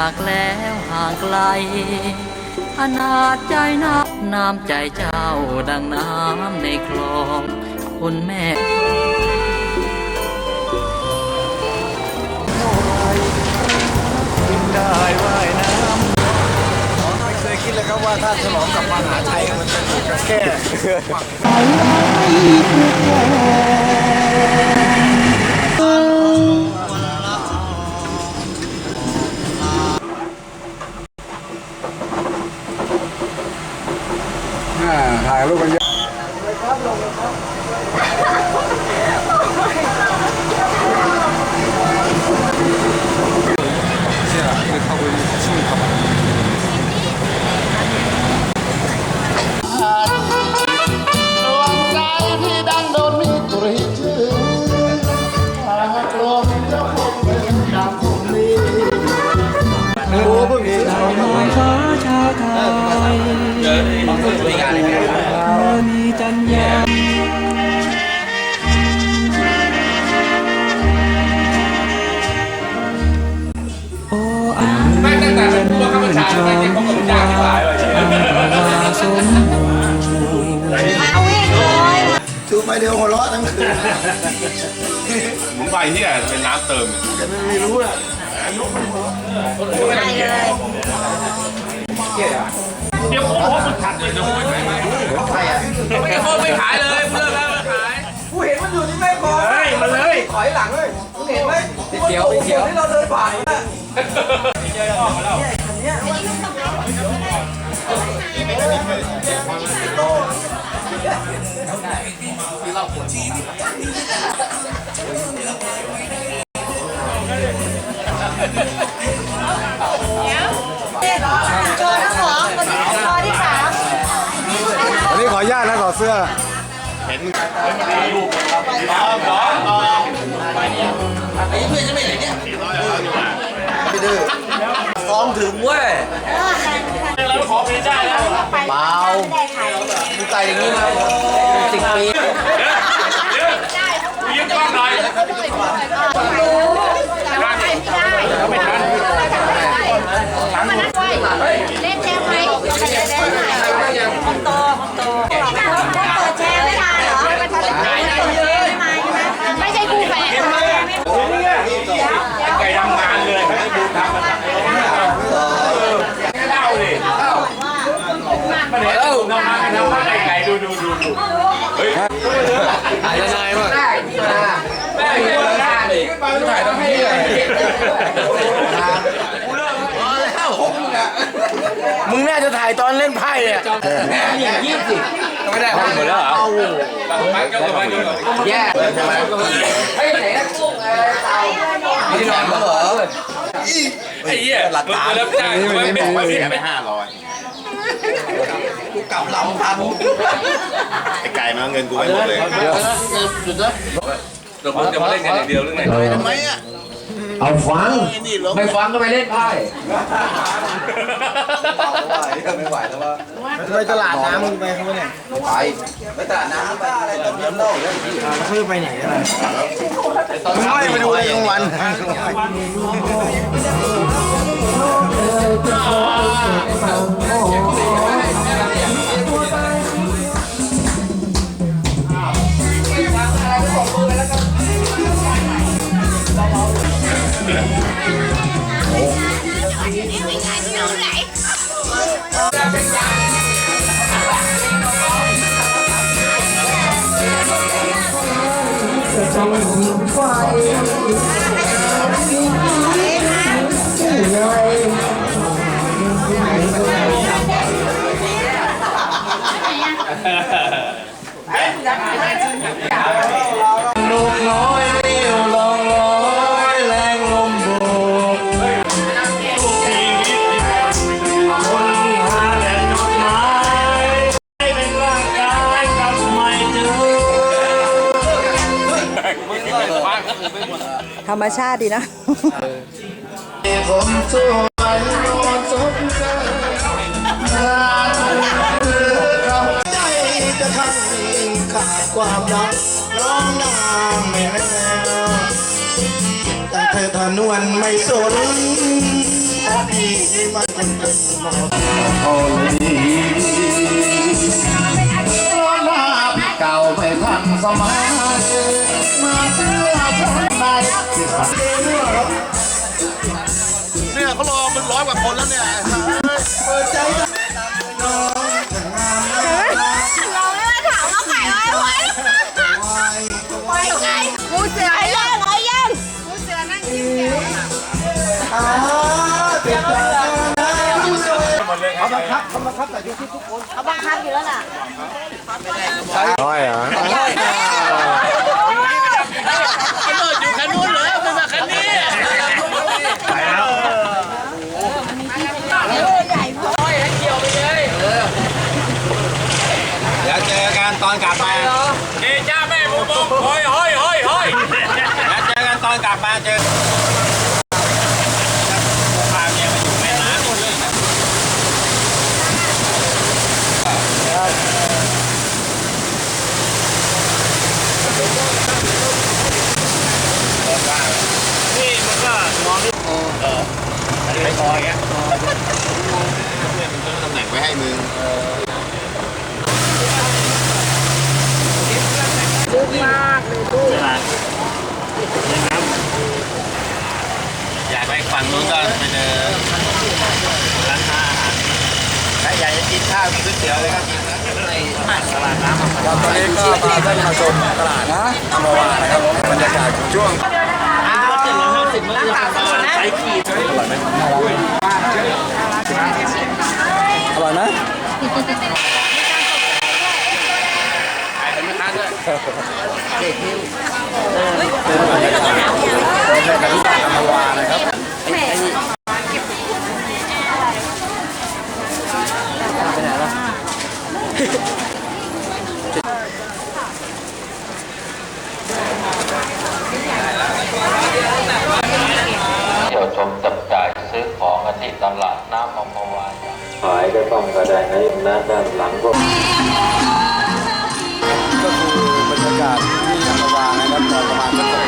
จากแล้วห่างไกล อนาจใจนับน้ำใจเจ้าดังน้ำในคลองคุณแม่ไม่เคยคิดเลยครับว่าถ้าฉลองกับมหาชัยมันจะถูกกับแค่ ถ่ายรูปกันเยอะายเลยสมบูรณ์จูไปเดียวหัวเราะทั้งคืนผมไปที่เป็นน้ำเติมแต่ไม่รู้อะเดี๋ยวผมผมสุดทัดเลยเดี๋ยวผมไม่ไม่ไม่ไม่ไม่ขายเลยเลิกแล้วม่ขายกูเห็นมันอยู่ที่แม่กองเฮ้ยมาเลยถอยหลังเลยมึงเห็นไหมที่มันตกที่เราเดินผ่านน่ะ โชว์ทั้งสองคนนี้โชว์ที่สามวันนี้ขออนุญาตนะขอเสื้อ ซ้อมถึงเว้ย เราขอเพลงได้แล้วเปล่ามึงใส่อย่างนี้มาสิบปีเดี๋ยวยืมกล้องหน่อยไม่ทันเล่นแชร์ไหมคนโตคนโตเปิดแชร์ไม่ทันเหรอไม่ทันไม่มาใช่ไหมไม่ใช่คู่แฝด ไก่ทำงานเลยให้ดูทำมันเล่าดิมา เนี่ยเอ้าน้องมาทำมาไก่ไก่ดูดูดูดูเฮ้ยถ่ายยังไงบ้างแม่งคนละหน้าดิถ่ายต้องให้เลยมึงน่าจะถ่ายตอนเล่นไพ่อะยี่สิบไม่ได้หมดแล้วเหรอมันก็มันก็แย่ใช่ไหมเฮ้ยไหนนะกุ้งที่นอนเขาเหรอไอ้เหี้ยหลักฐานแล้วจ้างไม่ไม่ไม่เสียไปห้าร้อย กูกลับลำพันไอ้ไก่มาเงินกูไปหมดเลยเดี๋ยวผมจะมาเล่นกันอย่างเดียวเรื่องไหนทำไมอะเอาฟัง ไม่ฟังก็ไปเล่นไพ่ไม่ไหวแล้วว่าไปตลาดน้ำมึงไปเขาเนี่ยไปไปตลาดน้ำไปอะไรตอนเย็นเล่าเนี่ยเพื่อไปไหนอะไรไม่ไปดูในกลางวัน ลูกน้อยเรียวลองลอยแรงลมโบกคนหาแต่ดอกไม้ให้เป็นร่างกายกลับไม่เจอธรรมชาติดีนะ ผมส ความรักร้องนางไม่แล้วแต่เธอทนวนไม่สนนี้มันเป็นเป็นโมลีหน้าปีเก่าไม่ทันสมัยมาเชื่อฉันในที่ฝันเนี่ยเขารอมันร้อยกว่าคนแล้วเนี่ยเปิดใจ บังคับเขาบังคับแต่ยุทุกคนเขาบังคับอยู่แล้วล่ะน้อยเหรอแล้วเจอกันตอนกลับมาเจ้จ้าแม่บุ้งบุ้งเฮ้ยเฮ้ยเฮ้ยเฮ้ยแล้วเจอกันตอนกลับมาเจอพาเมียมาอยู่แม่น้ำนี่นะ นี่มันก็มองที่เออ ไปคอยอะตำแหน่งไว้ให้มึงอยากไปฝั่งนู้นก็ไปเดินร้านค้าอาหารถ้าอยากจะกินข้าวกินก๋วยเตี๋ยวเลยก็กินในตลาดน้ำครับตอนนี้ก็พาท่านมาชมตลาดนะอัมพวานะครับบรรยากาศช่วงใช้ขีดอร่อยไหมขายเป็นแม่ค้าด้วยเป็นบรรยากาศในการที่อัมพวานะครับเที่ยวชมจับจ่ายซื้อของกันที่ตลาดน้ำอัมพวา ขายก็ต้องแสดงในด้านด้านหลังก็ก็คือบรรยากาศที่อังระวานะครับตอนประมาณสัก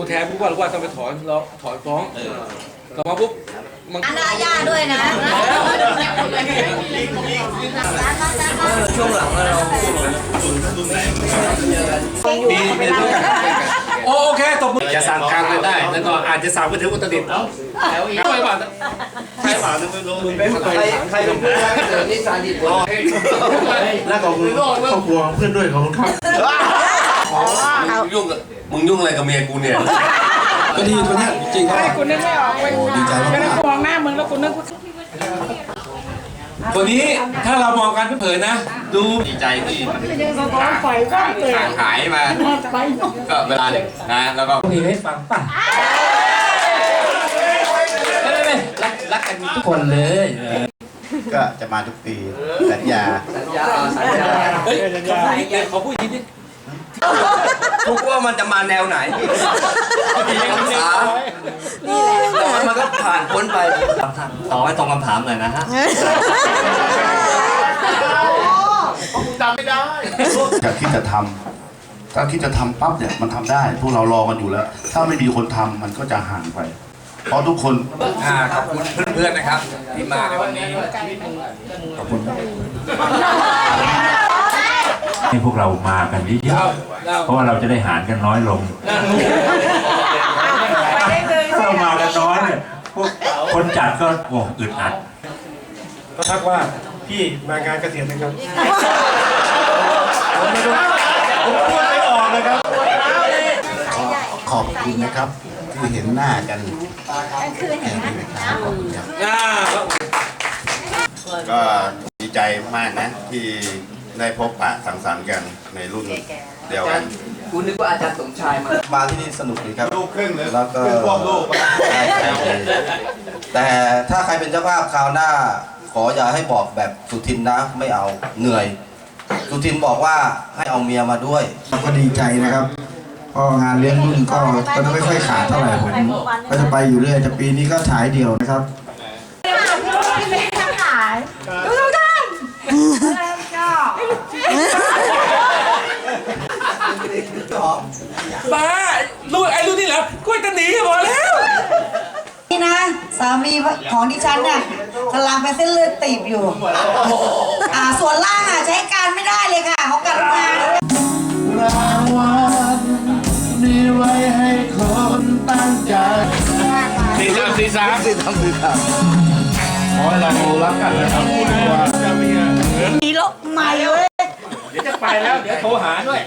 ตัวแทนผู้ว่าหรือว่าต้องไปถอนเราถอนฟ้องถอนฟ้องปุ๊บมันอันนาย่าด้วยนะช่วงหลังเราโอเคตบมือจะสั่งการเลยได้ แล้วก็อาจจะสั่งไปถึงอุตรดิตถ์แล้วอีกไม่ว่าใครเปล่าไม่รู้มึงเป็นใครใครเป็นผู้ว่าเกิดนิสานิตรอและขอบคุณครอบครัวเพื่อนด้วยขอบคุณครับยุ่งกับ มึงยุ่งอะไรกับเมียกูเนี่ย ก็ดีตัวเนี้ยจริงครับคุณนึกไม่ออกเว้ยโอ้ดีใจมากไม่ได้มองหน้ามึงแล้วคุณนึกว่า ตัวนี้ถ้าเรามองกันเผินๆนะ ดูดีใจที่ยังสะท้อนไฟก็เลยห่างหายมาไปก็เวลาหนึ่งนะแล้วก็ มีให้ฟังป่ะไม่ไม่ไม่รักรักกันทุกคนเลย ก็จะมาทุกปีสัญญา เฮ้ยเขาพูดอีกเลยเขาพูดอีกนิด ทุกว่ามันจะมาแนวไหนดียังไงแต่ว่ามันก็ผ่านพ้นไปขอให้ตรงคำถามหน่อยนะฮะจำไม่ได้จากที่จะทำถ้าที่จะทำปั๊บเนี่ยมันทำได้ พวกเรารอกันอยู่แล้ว ถ้าไม่มีคนทำมันก็จะห่างไปเพราะทุกคนอ่าขอบคุณเพื่อนๆนะครับ ที่มาในวันนี้ขอบคุณ ให้พวกเรามากันเยอะๆเพราะว่าเราจะได้หารกันน้อยลง ถ้าเรามากันน้อยเนี่ยพวกคนจัดก็โอ้อึดอัด ก็ทักว่าพี่มางานเกษียณนะครับผมไม่รู้ผมพูดไม่ออกนะครับขอขอบคุณนะครับ ที่เห็นหน้ากันแค่นี้นะครับขอบคุณครับก็ดีใจมากนะที่ ได้พบปะสังสรรค์กันในรุ่นเดียวกันกูนึกว่าอาจารย์สมชายมา มาที่นี่สนุกดีครับลูกครึ่งหรือแล้วก็ครึ่งควบลูกใช่ใช่แต่ถ้าใครเป็นเจ้าภาพคราวหน้า ขออย่าให้บอกแบบสุทินนะไม่เอาเหนื่อย สุทินบอกว่าให้เอาเมียมาด้วยก็ดีใจนะครับก็งานเลี้ยงรุ่นก็ก็จะไม่ค่อยขาดเท่าไหร่ผมก็จะไปอยู่เรื่อยแต่ปีนี้ก็ฉายเดี่ยวนะครับ บ้าลูกไอ้ลูกนี่เหรอกูจะหนีกันหมดแล้ว นี่นะ สามีของดิฉันเนี่ยกำลังเป็นเส้นเลือดตีบอยู่ อ่าส่วนล่างอะใช้การไม่ได้เลยค่ะเขาการุณารางวัลมีไว้ให้คนตั้งใจสี่สามสี่สามที่ทำดีครับขอให้เรารักกันนะครับว่ามีโลกใหม่เว้ย เดี๋ยวจะไปแล้ว เดี๋ยวโทรหาด้วย